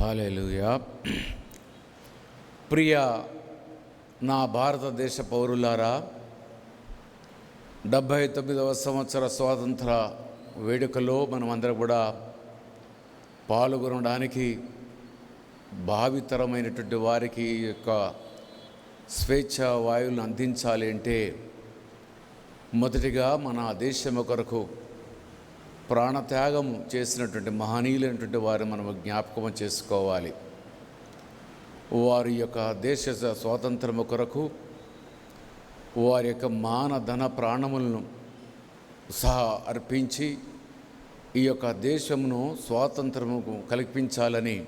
Hallelujah. ప్రియ నా భారతదేశ పౌరులారా డెబ్భై తొమ్మిదవ సంవత్సర స్వాతంత్ర వేడుకలో మనమందరం కూడా పాల్గొనడానికి భావితరమైనటువంటి వారికి యొక్క స్వేచ్ఛ వాయువులను అందించాలి అంటే మొదటిగా మన దేశం కొరకు ప్రాణత్యాగం చేసినటువంటి మహనీయులైనటువంటి వారిని మనం జ్ఞాపకం చేసుకోవాలి. వారి యొక్క దేశ స్వాతంత్రము కొరకు వారి యొక్క మాన ధన ప్రాణములను సహా అర్పించి ఈ యొక్క దేశమును స్వాతంత్రము కల్పించాలని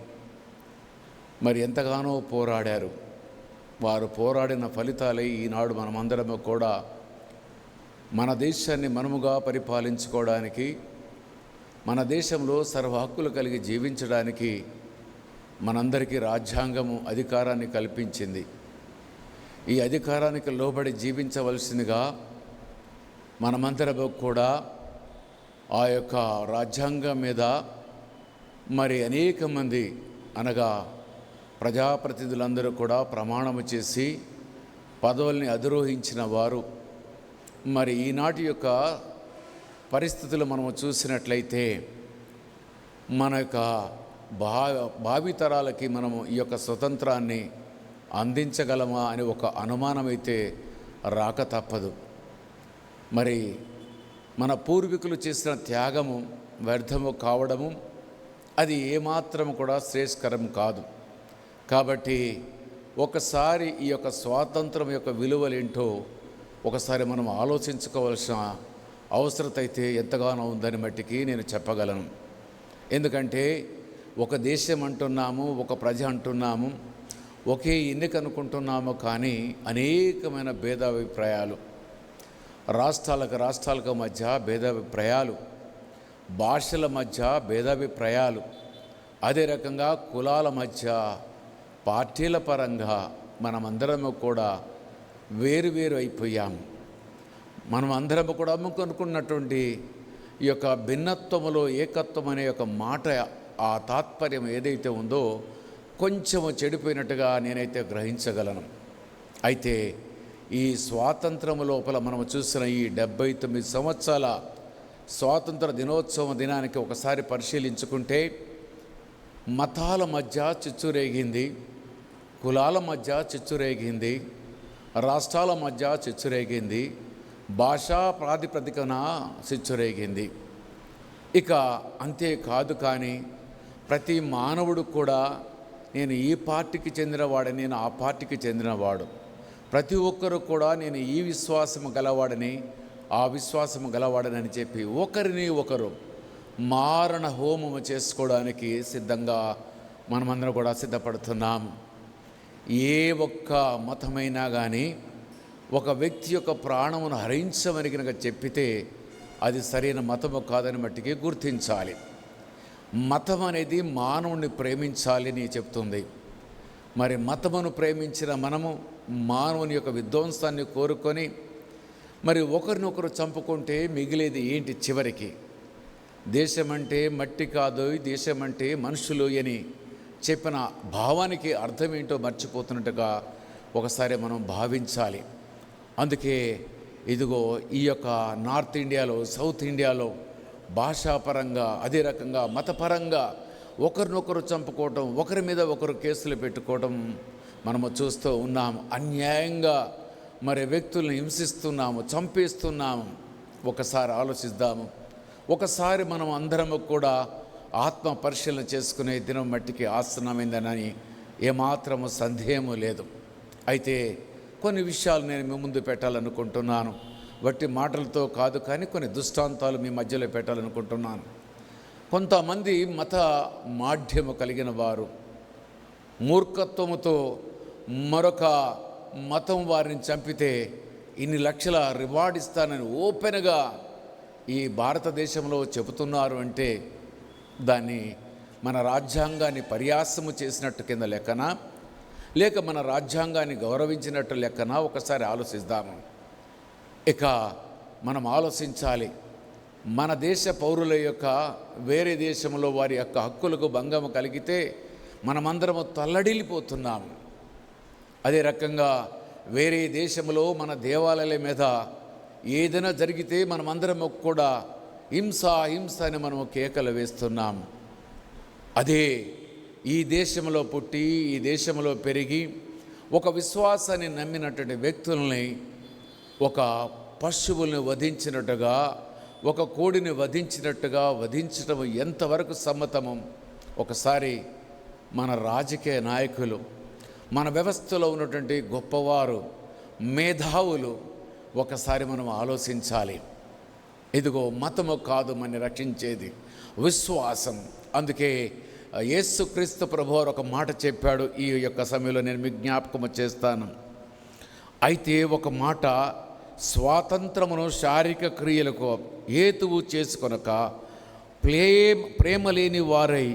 మరి ఎంతగానో పోరాడారు. వారు పోరాడిన ఫలితాలే ఈనాడు మనమందరము కూడా మన దేశాన్ని మనముగా పరిపాలించుకోవడానికి మన దేశంలో సర్వ హక్కులు కలిగి జీవించడానికి మనందరికీ రాజ్యాంగము అధికారాన్ని కల్పించింది. ఈ అధికారానికి లోబడి జీవించవలసిందిగా మనమందరము కూడా ఆ యొక్క రాజ్యాంగం మీద మరి అనేక మంది అనగా ప్రజాప్రతినిధులందరూ కూడా ప్రమాణము చేసి పదవుల్ని అధిరోహించిన వారు. మరి ఈనాటి యొక్క పరిస్థితులు మనము చూసినట్లయితే మన యొక్క భా భావితరాలకి మనము ఈ యొక్క స్వతంత్రాన్ని అందించగలమా అని ఒక అనుమానమైతే రాక తప్పదు. మరి మన పూర్వీకులు చేసిన త్యాగము వ్యర్థము కావడము అది ఏమాత్రం కూడా శ్రేయస్కరం కాదు. కాబట్టి ఒకసారి ఈ యొక్క స్వాతంత్రం యొక్క విలువలేంటో ఒకసారి మనం ఆలోచించుకోవాల్సిన అవసరత అయితే ఎంతగానో ఉందని మట్టికి నేను చెప్పగలను. ఎందుకంటే ఒక దేశం అంటున్నాము ఒక ప్రజ అంటున్నాము ఒకే ఎన్నిక అనుకుంటున్నాము కానీ అనేకమైన భేదాభిప్రాయాలు రాష్ట్రాలకు రాష్ట్రాలకు మధ్య భేదాభిప్రాయాలు భాషల మధ్య భేదాభిప్రాయాలు అదే రకంగా కులాల మధ్య పార్టీల పరంగా మనమందరము కూడా వేరు వేరు అయిపోయాము. మనం అందరం కూడా అమ్ముకొనుకున్నటువంటి ఈ యొక్క భిన్నత్వములో ఏకత్వం అనే ఒక మాట ఆ తాత్పర్యం ఏదైతే ఉందో కొంచెం చెడిపోయినట్టుగా నేనైతే గ్రహించగలను. అయితే ఈ స్వాతంత్రము లోపల మనం చూసిన ఈ డెబ్బై తొమ్మిది సంవత్సరాల స్వాతంత్ర దినోత్సవ దినానికి ఒకసారి పరిశీలించుకుంటే మతాల మధ్య చిచ్చురేగింది కులాల మధ్య చిచ్చురేగింది రాష్ట్రాల మధ్య చిచ్చురేగింది భాషా ప్రాతిపదికన చిచ్చురేగింది ఇక అంతేకాదు కానీ ప్రతి మానవుడు కూడా నేను ఈ పార్టీకి చెందినవాడని నేను ఆ పార్టీకి చెందినవాడు. ప్రతి ఒక్కరు కూడా నేను ఈ విశ్వాసము గలవాడని ఆ విశ్వాసము గలవాడని అని చెప్పి ఒకరిని ఒకరు మారణ హోమము చేసుకోవడానికి సిద్ధంగా మనమందరం కూడా సిద్ధపడుతున్నాం. ఏ ఒక్క మతమైనా కానీ ఒక వ్యక్తి యొక్క ప్రాణమును హరించమని కనుక చెప్పితే అది సరైన మతము కాదని మట్టికి గుర్తించాలి. మతం అనేది మానవుని ప్రేమించాలని చెప్తుంది. మరి మతమును ప్రేమించిన మనము మానవుని యొక్క విధ్వంసాన్ని కోరుకొని మరి ఒకరినొకరు చంపుకుంటే మిగిలేది ఏంటి చివరికి? దేశమంటే మట్టి కాదు దేశమంటే మనుషులు అని చెప్పిన భావానికి అర్థం ఏంటో మర్చిపోతున్నట్టుగా ఒకసారి మనం భావించాలి. అందుకే ఇదిగో ఈ యొక్క నార్త్ ఇండియాలో సౌత్ ఇండియాలో భాషాపరంగా అదే రకంగా మతపరంగా ఒకరినొకరు చంపుకోవటం ఒకరి మీద ఒకరు కేసులు పెట్టుకోవటం మనము చూస్తూ ఉన్నాము అన్యాయంగా మరి వ్యక్తులను హింసిస్తున్నాము చంపేస్తున్నాము. ఒకసారి ఆలోచిద్దాము. ఒకసారి మనం అందరము కూడా ఆత్మ పరిశీలన చేసుకునే దినం మట్టికి ఆసనమైందనని ఏమాత్రము సందేహము లేదు. అయితే కొన్ని విషయాలు నేను మీ ముందు పెట్టాలనుకుంటున్నాను. వట్టి మాటలతో కాదు కానీ కొన్ని దృష్టాంతాలు మీ మధ్యలో పెట్టాలనుకుంటున్నాను. కొంతమంది మత మాధ్యము కలిగిన వారు మూర్ఖత్వముతో మరొక మతం వారిని చంపితే ఇన్ని లక్షల రివార్డ్ ఇస్తానని ఓపెన్గా ఈ భారతదేశంలో చెబుతున్నారు అంటే దాన్ని మన రాజ్యాంగాన్ని పర్యాసము చేసినట్టు కింద లెక్కన లేక మన రాజ్యాంగాన్ని గౌరవించినట్టు లెక్కన? ఒకసారి ఆలోచిద్దాము ఇక మనం ఆలోచించాలి. మన దేశ పౌరుల యొక్క వేరే దేశంలో వారి యొక్క హక్కులకు భంగం కలిగితే మనమందరము తల్లడిల్లిపోతున్నాం. అదే రకంగా వేరే దేశంలో మన దేవాలయాల మీద ఏదైనా జరిగితే మనమందరం కూడా హింస హింస అని మనము కేకలు వేస్తున్నాం. అదే ఈ దేశంలో పుట్టి ఈ దేశంలో పెరిగి ఒక విశ్వాసాన్ని నమ్మినటువంటి వ్యక్తుల్ని ఒక పశువుల్ని వధించినట్టుగా ఒక కోడిని వధించినట్టుగా వధించడం ఎంతవరకు సమ్మతము ఒకసారి మన రాజకీయ నాయకులు మన వ్యవస్థలో ఉన్నటువంటి గొప్పవారు మేధావులు ఒకసారి మనం ఆలోచించాలి. ఇదిగో మతము కాదు మన రక్షించేది విశ్వాసం. అందుకే యేసుక్రీస్తు ప్రభు ఒక మాట చెప్పాడు ఈ యొక్క సమయంలో నేను మీ జ్ఞాపకము చేస్తాను. అయితే ఒక మాట స్వాతంత్రమును శారీరక క్రియలకు హేతువు చేసుకొనక ప్రేమ ప్రేమ లేని వారై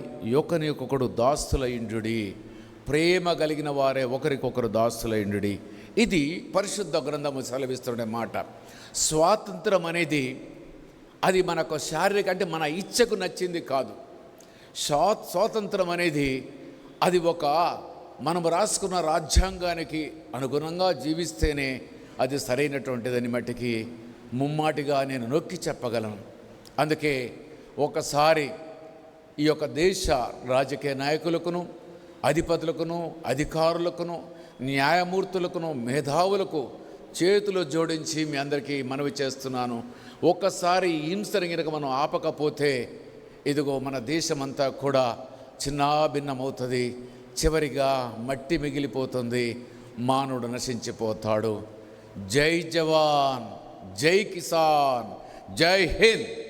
ఒకని ఒకడు దాస్తులైండుడి ప్రేమ కలిగిన వారే ఒకరికొకరు దాస్తులైండుడి ఇది పరిశుద్ధ గ్రంథము సెలవిస్తున్న మాట. స్వాతంత్రం అనేది అది మనకు శారీరక అంటే మన ఇచ్చకు నచ్చింది కాదు. స్వా స్వాతంత్రం అనేది అది ఒక మనం రాసుకున్న రాజ్యాంగానికి అనుగుణంగా జీవిస్తేనే అది సరైనటువంటిదని మట్టికి ముమ్మాటిగా నేను నొక్కి చెప్పగలను. అందుకే ఒకసారి ఈ యొక్క దేశ రాజకీయ నాయకులకును అధిపతులకును అధికారులకును న్యాయమూర్తులకును మేధావులకు చేతులు జోడించి మీ అందరికీ మనవి చేస్తున్నాను. ఒక్కసారి ఈ హింసని కనుక మనం ఆపకపోతే ఇదిగో మన దేశమంతా కూడా చిన్నాభిన్నమవుతుంది. చివరిగా మట్టి మిగిలిపోతుంది. మానవుడు నశించిపోతాడు. జై జవాన్ జై కిసాన్ జై హింద్.